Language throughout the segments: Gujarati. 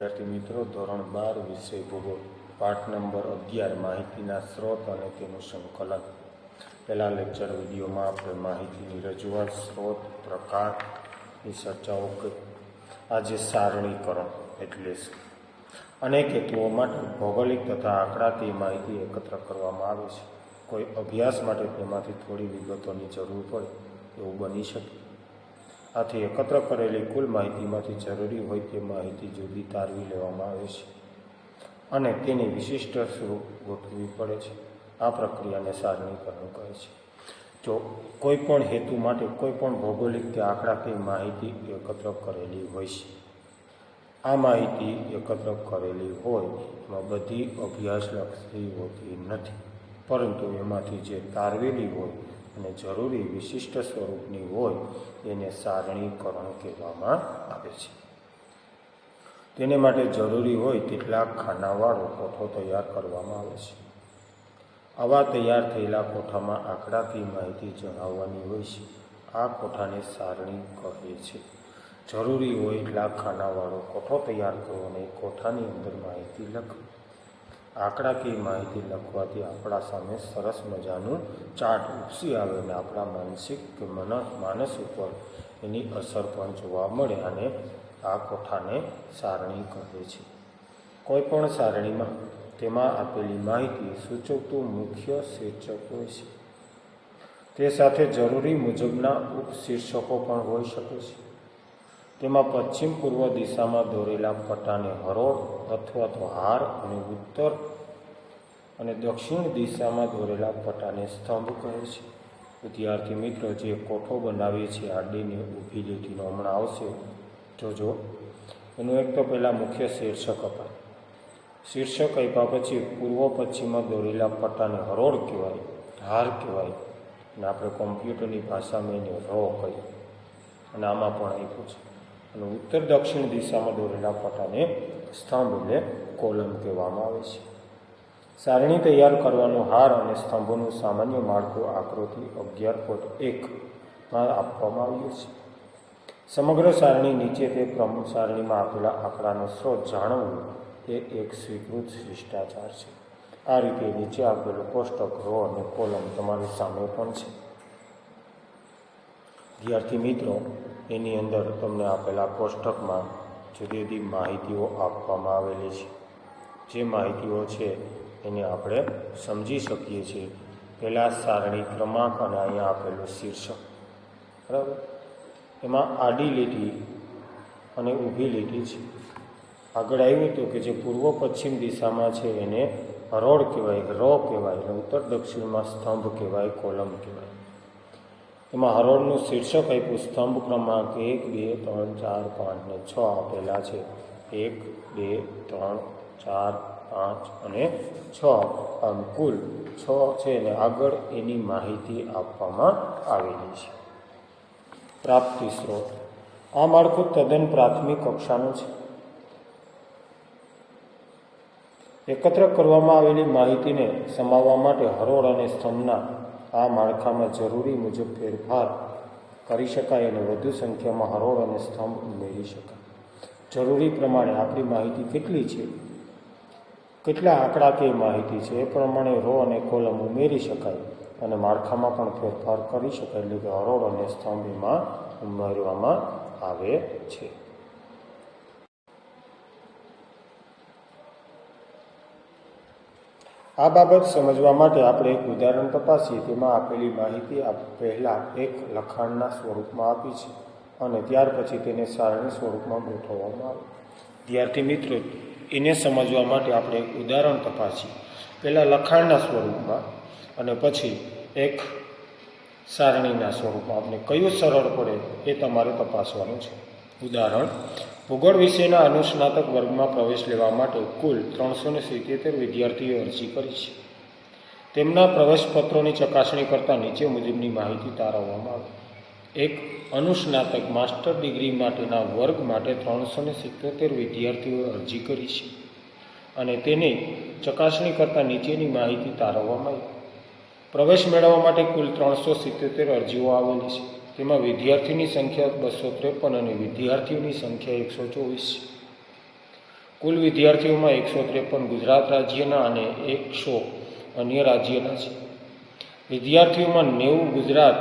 વિદ્યાર્થી મિત્રો, ધોરણ બાર વિષય ભૂગોળ, પાઠ નંબર અગિયાર, માહિતીના સ્ત્રોત અને તેનું સંકલન. પહેલાં લેક્ચર વિડીયોમાં આપણે માહિતીની રજૂઆત, સ્ત્રોત પ્રકારની ચર્ચાઓ કરી. આજે સારણીકરણ એટલે અનેક હેતુઓ માટે ભૌગોલિક તથા આંકડાકીય માહિતી એકત્ર કરવામાં આવે છે. કોઈ અભ્યાસ માટે તેમાંથી થોડી વિગતોની જરૂર પડે, એવું બની શકે. આથી એકત્ર કરેલી કુલ માહિતીમાંથી જરૂરી હોય તે માહિતી જુદી તારવી લેવામાં આવે છે અને તેની વિશિષ્ટ સ્વરૂપ ગોઠવવી પડે છે. આ પ્રક્રિયાને સારણીકરણ કહે છે. જો કોઈ પણ હેતુ માટે કોઈ પણ ભૌગોલિક કે આંકડાકીય માહિતી એકત્ર કરેલી હોય છે. આ માહિતી એકત્ર કરેલી હોય એમાં બધી અભ્યાસલક્ષી હોતી નથી. પરંતુ એમાંથી જે તારવેલી હોય અને જરૂરી વિશિષ્ટ સ્વરૂપની હોય તેને સારણીકરણ કહેવામાં આવે છે. તેને માટે જરૂરી હોય તેટલા ખાનાવાળો કોઠો તૈયાર કરવામાં આવે છે. આવા તૈયાર થયેલા કોઠામાં આંકડાથી માહિતી જણાવવાની હોય છે. આ કોઠાને સારણી કહે છે. જરૂરી હોય એટલા ખાનાવાળો કોઠો તૈયાર કરો અને કોઠાની અંદર માહિતી લખો. આંકડાકીય માહિતી લખવાથી આપણા સામે સરસ મજાનું ચાર્ટ ઉપસી આવે અને આપણા માનસિક કે મન, માનસ ઉપર એની અસર પણ જોવા મળે અને આ કોઠાને સારણી કહે છે. કોઈ પણ સારણીમાં તેમાં આપેલી માહિતી સૂચવતું મુખ્ય શીર્ષક હોય છે. તે સાથે જરૂરી મુજબના ઉપશીર્ષકો પણ હોઈ શકે છે. તેમાં પશ્ચિમ પૂર્વ દિશામાં દોરેલા પટ્ટાને હરોળ અથવા તો હાર અને ઉત્તર અને દક્ષિણ દિશામાં દોરેલા પટ્ટાને સ્તંભ કહે છે. વિદ્યાર્થી મિત્રો, જે કોઠો બનાવીએ છીએ આડીની ઊભી લીટીનો હમણાં આવશે. જોજો. એનું એક તો પહેલાં મુખ્ય શીર્ષક અપાય. શીર્ષક આપ્યા પછી પૂર્વ પશ્ચિમમાં દોરેલા પટ્ટાને હરોળ કહેવાય હાર કહેવાય. અને આપણે કોમ્પ્યુટરની ભાષામાં એને રો કહીએ. અને આમાં પણ આપ્યું છે. અને ઉત્તર દક્ષિણ દિશામાં દોરેલા પટાને સ્તંભ એટલે કોલમ કહેવામાં આવે છે. સારણી તૈયાર કરવાનો હાર અને સ્તંભોનું સામાન્ય માળખું આકૃતિ અગિયાર પોઈન્ટ એકમાં આપવામાં આવ્યું છે. સમગ્ર સારણી નીચે તે પ્રમુખ સારણીમાં આપેલા આંકડાનો સ્ત્રોત જાણવું એ એક સ્વીકૃત શિષ્ટાચાર છે. આ રીતે નીચે આપેલું કોષ્ટક, રો અને કોલમ તમારી સામે પણ છે. વિદ્યાર્થી મિત્રો એની અંદર તમને આપેલા કોષ્ટકમાં જુદી જુદી માહિતીઓ આપવામાં આવેલી છે. જે માહિતીઓ છે એને આપણે સમજી શકીએ છીએ. પહેલાં સારણી ક્રમાંક અને અહીંયા આપેલું શીર્ષક. બરાબર? એમાં આડી લીટી અને ઊભી લીટી છે. આગળ આવ્યું હતું કે જે પૂર્વ પશ્ચિમ દિશામાં છે એને હરોળ કહેવાય, રો કહેવાય, અને ઉત્તર દક્ષિણમાં સ્તંભ કહેવાય, કોલમ કહેવાય. એમાં હરોળનું શીર્ષક આપ્યું, સ્તંભ ક્રમાંક એક, બે, ત્રણ, ચાર, પાંચ ને છ આપેલા છે. એક, બે, ત્રણ, ચાર, પાંચ અને છ આમ કુલ છ છે ને આગળ એની માહિતી આપવામાં આવેલી છે. પ્રાપ્તિ સ્ત્રોત. આ માળખું તદ્દન પ્રાથમિક કક્ષાનું છે. એકત્ર કરવામાં આવેલી માહિતીને સમાવવા માટે હરોળ અને સ્તંભના આ માળખામાં જરૂરી મુજબ ફેરફાર કરી શકાય અને વધુ સંખ્યામાં હરોળ અને સ્તંભ ઉમેરી શકાય. જરૂરી પ્રમાણે આપણી માહિતી કેટલી છે? કેટલા આંકડાકીય માહિતી છે? એ પ્રમાણે રો અને કોલમ ઉમેરી શકાય અને માળખામાં પણ ફેરફાર કરી શકાય, એટલે કે હરોળ અને સ્તંભ એમાં ઉમેરવામાં આવે છે. આ બાબત સમજવા માટે આપણે એક ઉદાહરણ તપાસીએ તેમાં આપેલી માહિતી આપ પહેલાં એક લખાણના સ્વરૂપમાં આપી છે અને ત્યાર પછી તેને સારણી સ્વરૂપમાં ગોઠવવામાં આવે. વિદ્યાર્થી મિત્રો, એને સમજવા માટે આપણે એક ઉદાહરણ તપાસીએ. પહેલાં લખાણના સ્વરૂપમાં અને પછી એક સારણીના સ્વરૂપમાં. આપણે કયું સરળ પડે એ તમારે તપાસવાનું છે. ઉદાહરણ ભૂગોળ વિષયના અનુસ્નાતક વર્ગમાં પ્રવેશ લેવા માટે કુલ ત્રણસો ને સિત્તેર વિદ્યાર્થીઓએ અરજી કરી છે. તેમના પ્રવેશપત્રોની ચકાસણી કરતાં નીચે મુજબની માહિતી તારવવામાં આવી. એક અનુસ્નાતક માસ્ટર ડિગ્રી માટેના વર્ગ માટે ત્રણસો ને સિત્તોતેર વિદ્યાર્થીઓએ અરજી કરી છે અને તેને ચકાસણી કરતાં નીચેની માહિતી તારવવામાં આવી. પ્રવેશ મેળવવા માટે કુલ ત્રણસો સિત્તોતેર અરજીઓ આવેલી છે. તેમાં વિદ્યાર્થીની સંખ્યા બસો ત્રેપન અને વિદ્યાર્થીઓની સંખ્યા એકસો ચોવીસ. કુલ વિદ્યાર્થીઓમાં એકસો ત્રેપન ગુજરાત રાજ્યના અને એકસો અન્ય રાજ્યના છે. વિદ્યાર્થીઓમાં નેવું ગુજરાત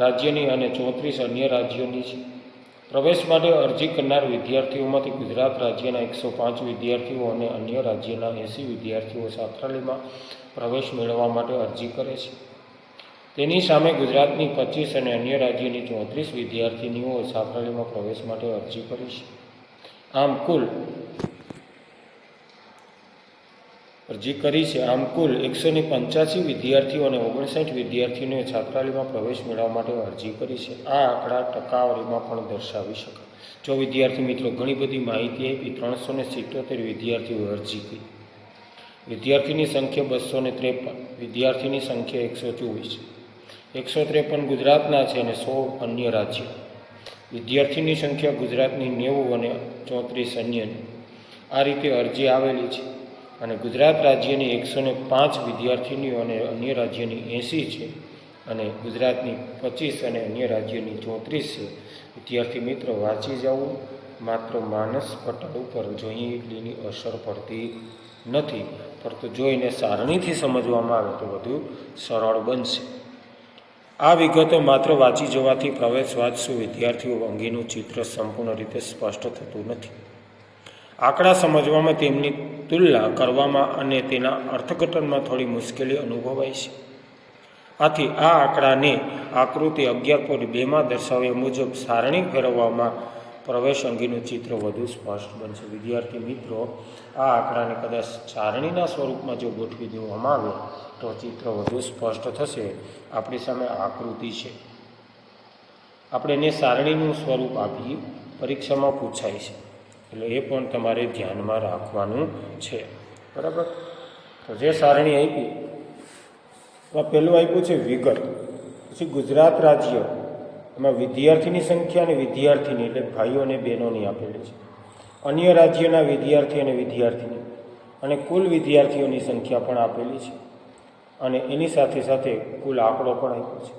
રાજ્યની અને ચોત્રીસ અન્ય રાજ્યોની છે. પ્રવેશ માટે અરજી કરનાર વિદ્યાર્થીઓમાંથી ગુજરાત રાજ્યના એકસો પાંચ વિદ્યાર્થીઓ અને અન્ય રાજ્યના એંસી વિદ્યાર્થીઓ છાત્રાલયમાં પ્રવેશ મેળવવા માટે અરજી કરે છે. તેની સામે ગુજરાતની પચીસ અને અન્ય રાજ્યની ચોત્રીસ વિદ્યાર્થીનીઓ છાત્રાલયમાં પ્રવેશ માટે અરજી કરી છે. આમ કુલ અરજી કરી છે. આમ કુલ એકસો ને પંચ્યાસી વિદ્યાર્થીઓ અને ઓગણસાઠ વિદ્યાર્થીઓએ છાત્રાલયમાં પ્રવેશ મેળવવા માટે અરજી કરી છે. આ આંકડા ટકાવારીમાં પણ દર્શાવી શકાય. જો વિદ્યાર્થી મિત્રો ઘણી બધી માહિતી આપી, ત્રણસો ને સિત્તોતેર વિદ્યાર્થીઓએ અરજી કરી. વિદ્યાર્થીની સંખ્યા બસો ને ત્રેપન, વિદ્યાર્થીની સંખ્યા એકસો ચોવીસ. એકસો ત્રેપન ગુજરાતના છે અને સો અન્ય રાજ્યો. વિદ્યાર્થીની સંખ્યા ગુજરાતની નેવું અને ચોત્રીસ અન્યની આ રીતે અરજી આવેલી છે. અને ગુજરાત રાજ્યની એકસો ને પાંચ વિદ્યાર્થીનીઓ અને અન્ય રાજ્યની એંસી છે અને ગુજરાતની પચીસ અને અન્ય રાજ્યની ચોત્રીસ છે. વિદ્યાર્થી મિત્રો, વાંચી જવું માત્ર માનસ પટલ ઉપર જોઈએ એટલીની અસર પડતી નથી. પરંતુ જોઈને સારણીથી સમજવામાં આવે તો વધુ સરળ બનશે. આ વિગતો માત્ર વાંચી જવાથી પ્રવેશ વાંચશું, વિદ્યાર્થીઓ અંગેનું ચિત્ર સંપૂર્ણ રીતે સ્પષ્ટ થતું નથી. આંકડા સમજવામાં તેમની તુલના કરવામાં અને તેના અર્થઘટનમાં થોડી મુશ્કેલી અનુભવાય છે. આથી આ આંકડાને આકૃતિ અગિયાર પોઈન્ટ બેમાં દર્શાવ્યા મુજબ સારણી ફેરવવામાં પ્રવેશ અંગેનું ચિત્ર વધુ સ્પષ્ટ બનશે. વિદ્યાર્થી મિત્રો, આ આંકડાને કદાચ સારણીના સ્વરૂપમાં જો ગોઠવી દેવામાં આવે, તો ચિત્ર વધુ સ્પષ્ટ થશે. આપણી સામે આકૃતિ છે. આપણે એને સારણીનું સ્વરૂપ આપી પરીક્ષામાં પૂછાય છે. એટલે એ પણ તમારે ધ્યાનમાં રાખવાનું છે. બરાબર? તો જે સારણી આપી પહેલું આપ્યું છે વિગત. પછી ગુજરાત રાજ્ય. એમાં વિદ્યાર્થીની સંખ્યા અને વિદ્યાર્થીની, એટલે ભાઈઓ અને બહેનોની આપેલી છે. અન્ય રાજ્યના વિદ્યાર્થી અને વિદ્યાર્થીની. અને કુલ વિદ્યાર્થીઓની સંખ્યા પણ આપેલી છે. અને એની સાથે સાથે કુલ આંકડો પણ આપ્યો છે.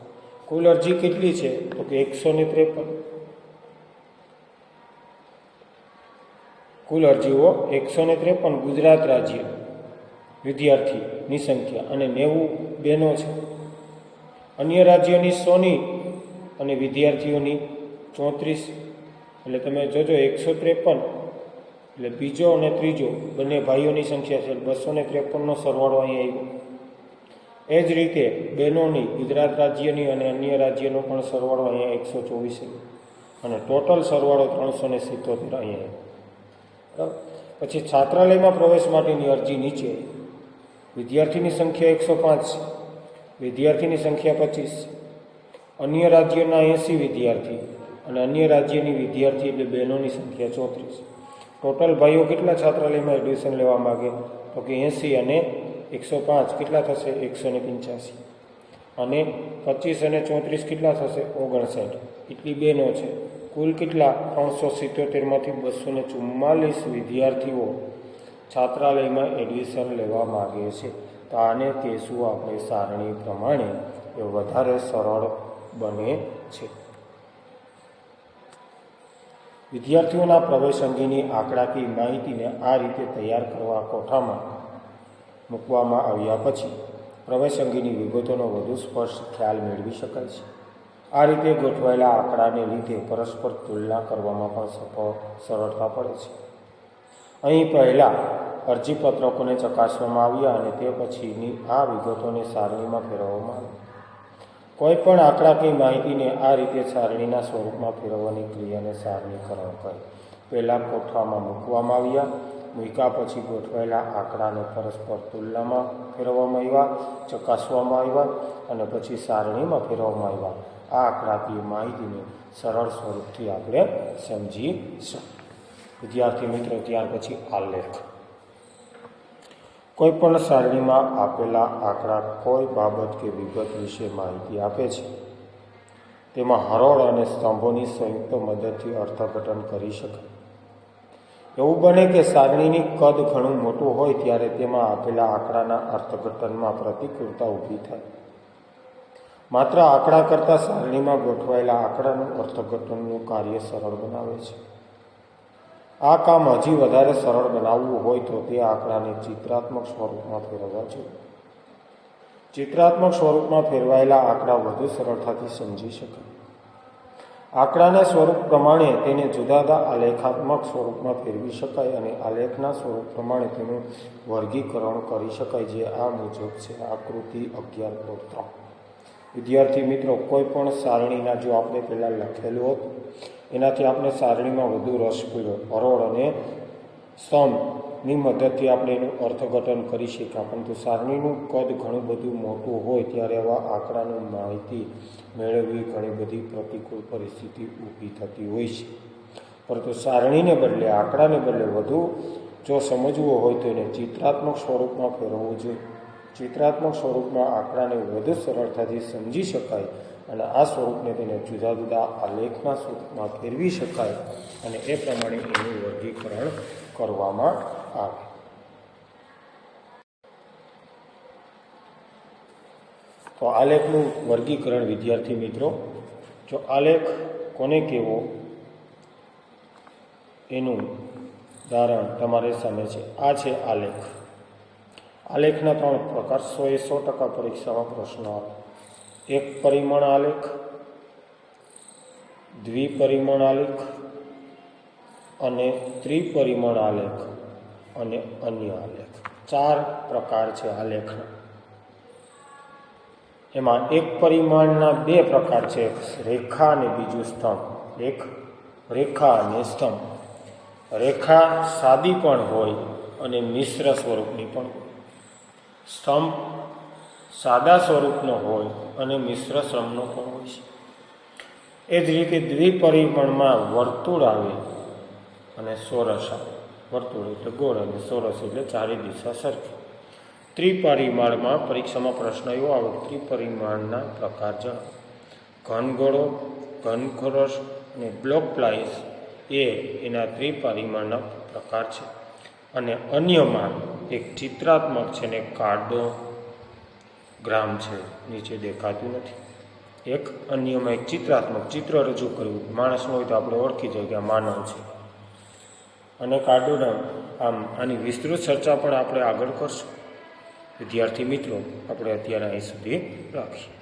કુલ અરજી કેટલી છે? તો કે એકસો ને ત્રેપન. કુલ અરજીઓ એકસો ને ત્રેપન ગુજરાત રાજ્ય વિદ્યાર્થીની સંખ્યા અને નેવું બહેનો છે. અન્ય રાજ્યોની સોની અને વિદ્યાર્થીઓની ચોત્રીસ, એટલે તમે જોજો એકસો ત્રેપન, એટલે બીજો અને ત્રીજો, બંને ભાઈઓની સંખ્યા છે. બસો ને ત્રેપનનો સરવાળો અહીં આવ્યો. એ જ રીતે બહેનોની, ગુજરાત રાજ્યની અને અન્ય રાજ્યનો પણ સરવાળો અહીંયા એકસો ચોવીસ. અને ટોટલ સરવાળો ત્રણસો ને સિત્તોતેર અહીંયા પછી છાત્રાલયમાં પ્રવેશ માટેની અરજી નીચે. વિદ્યાર્થીની સંખ્યા એકસો પાંચ, વિદ્યાર્થીની સંખ્યા પચીસ. અન્ય રાજ્યના એંસી વિદ્યાર્થી અને અન્ય રાજ્યની વિદ્યાર્થી એટલે બહેનોની સંખ્યા ચોત્રીસ. ટોટલ ભાઈઓ કેટલા છાત્રાલયમાં એડમિશન લેવા માગે? તો કે એંસી અને એકસો પાંચ. કેટલા થશે? એકસો ને પંચ્યાસી. અને પચીસ અને ચોત્રીસ કેટલા થશે? ઓગણસાઠ. એટલી બહેનો છે. કુલ કેટલા? ત્રણસો સિત્તોતેરમાંથી બસો ને ચુમ્માલીસ વિદ્યાર્થીઓ છાત્રાલયમાં એડમિશન લેવા માગે છે. તો આને કહેશું આપણે સારણી પ્રમાણે. એ વધારે સરળ બને છે. વિદ્યાર્થીઓના પ્રવેશ અંગેની આંકડાકીય માહિતીને આ રીતે તૈયાર કરવા કોઠામાં મૂકવામાં આવ્યા પછી પ્રવેશ અંગેની વિગતોનો વધુ સ્પષ્ટ ખ્યાલ મેળવી શકાય છે. આ રીતે ગોઠવાયેલા આંકડાને લીધે પરસ્પર તુલના કરવામાં પણ સફળ સરળતા પડે છે. અહીં પહેલાં અરજીપત્રકોને ચકાસવામાં આવ્યા અને તે પછીની આ વિગતોને સારણીમાં ફેરવવામાં આવી. કોઈ પણ આંકડાકીય માહિતીને આ રીતે સારણીના સ્વરૂપમાં ફેરવવાની ક્રિયાને સારણીકરણ કરી. પહેલાં કોઠવામાં મૂકવામાં આવ્યા, મૂક્યા પછી ગોઠવાયેલા આંકડાને પરસ્પર તુલનામાં ફેરવવામાં આવ્યા, ચકાસવામાં આવ્યા અને પછી સારણીમાં ફેરવવામાં આવ્યા. આ આંકડાકીય માહિતીને સરળ સ્વરૂપથી આપણે સમજીશું વિદ્યાર્થી મિત્રો, ત્યાર પછી આલેખ. કોઈ પણ સારણીમાં આપેલા આંકડા કોઈ બાબત કે વિગત વિશે માહિતી આપે છે. તેમાં હરોળ અને સ્તંભોની સંયુક્ત મદદથી અર્થઘટન કરી શકાય. એવું બને કે સારણીની કદ ઘણું મોટું હોય ત્યારે તેમાં આપેલા આંકડાના અર્થઘટનમાં પ્રતિકૂળતા ઊભી થાય. માત્ર આંકડા કરતાં સારણીમાં ગોઠવાયેલા આંકડાનું અર્થઘટનનું કાર્ય સરળ બનાવે છે. આ કામ હજી વધારે સરળ બનાવવું હોય તો તે આંકડાને ચિત્રાત્મક સ્વરૂપમાં ફેરવવા જોઈએ ચિત્રાત્મક સ્વરૂપમાં ફેરવાયેલા આંકડા વધુ સરળતાથી સમજી શકાય. આંકડાના સ્વરૂપ પ્રમાણે તેને જુદા જુદા આલેખાત્મક સ્વરૂપમાં ફેરવી શકાય અને આલેખના સ્વરૂપ પ્રમાણે તેનું વર્ગીકરણ કરી શકાય, જે આ મુજબ છે. આકૃતિ અગિયાર ત્રણ. વિદ્યાર્થી મિત્રો, કોઈ પણ સારણીના જો આપણે પહેલાં લખેલું હતું, એનાથી આપણે સારણીમાં વધુ રસ પડ્યો હરોળ અને સ્તંભની મદદથી આપણે એનું અર્થઘટન કરી શક્યા. પરંતુ સારણીનું કદ ઘણું બધું મોટું હોય ત્યારે આવા આંકડાની માહિતી મેળવવી ઘણી બધી પ્રતિકૂળ પરિસ્થિતિ ઊભી થતી હોય છે. પરંતુ સારણીને બદલે, આંકડાને બદલે વધુ જો સમજવું હોય તો એને ચિત્રાત્મક સ્વરૂપમાં ફેરવવું જોઈએ. ચિત્રાત્મક સ્વરૂપમાં આંકડાને વધુ સરળતાથી સમજી શકાય અને આ સ્વરૂપને તેને જુદા જુદા આલેખના સ્વરૂપમાં ફેરવી શકાય અને એ પ્રમાણે એનું વર્ગીકરણ કરવામાં આવે. તો આલેખનું વર્ગીકરણ, વિદ્યાર્થી મિત્રો, જો આલેખ કોને કહેવો એનું ઉદાહરણ તમારી સામે છે. આ છે આલેખ. આલેખના ત્રણ પ્રકાર સો એ સો ટકા પરીક્ષામાં પ્રશ્ન આવે. એક પરિમાણ આલેખ, દ્વિપરિમાણ આલેખ અને ત્રિપરિમાણ આલેખ અને અન્ય આલેખ. ચાર પ્રકાર છે આલેખના. એમાં એક પરિમાણના બે પ્રકાર છે, રેખા અને બીજું સ્તંભ. એક રેખા અને સ્તંભ. રેખા સાદી પણ હોય અને મિશ્ર સ્વરૂપની પણ હોય. સ્તંભ સાદા સ્વરૂપનો હોય અને મિશ્ર શ્રમનો પણ હોય છે. એ જ રીતે દ્વિપરિમાણમાં વર્તુળ આવે અને સોરસ આવે. વર્તુળ એટલે ગોળ અને સોરસ એટલે ચારે દિશા સરખી. ત્રિપરિમાણમાં પરીક્ષામાં પ્રશ્ન એવો આવે ત્રિપરિમાણના પ્રકાર જણાવો. ઘનગોળો, ઘનખોરસ અને બ્લોક પ્લાઇસ એ એના ત્રિપરિમાણના પ્રકાર છે. અને અન્યમાં એક ચિત્રાત્મક છે ને કાર્ડો ગ્રામ છે, નીચે દેખાતું નથી. એક અન્યમાં એક ચિત્રાત્મક ચિત્ર રજૂ કરવું માણસનું હોય તો આપણે ઓળખી જાય કે આ માનવ છે. અને કાર્ડોગ્રામ આમ આની વિસ્તૃત ચર્ચા પણ આપણે આગળ કરશું. વિદ્યાર્થી મિત્રો, આપણે અત્યારે અહીં સુધી રાખીએ.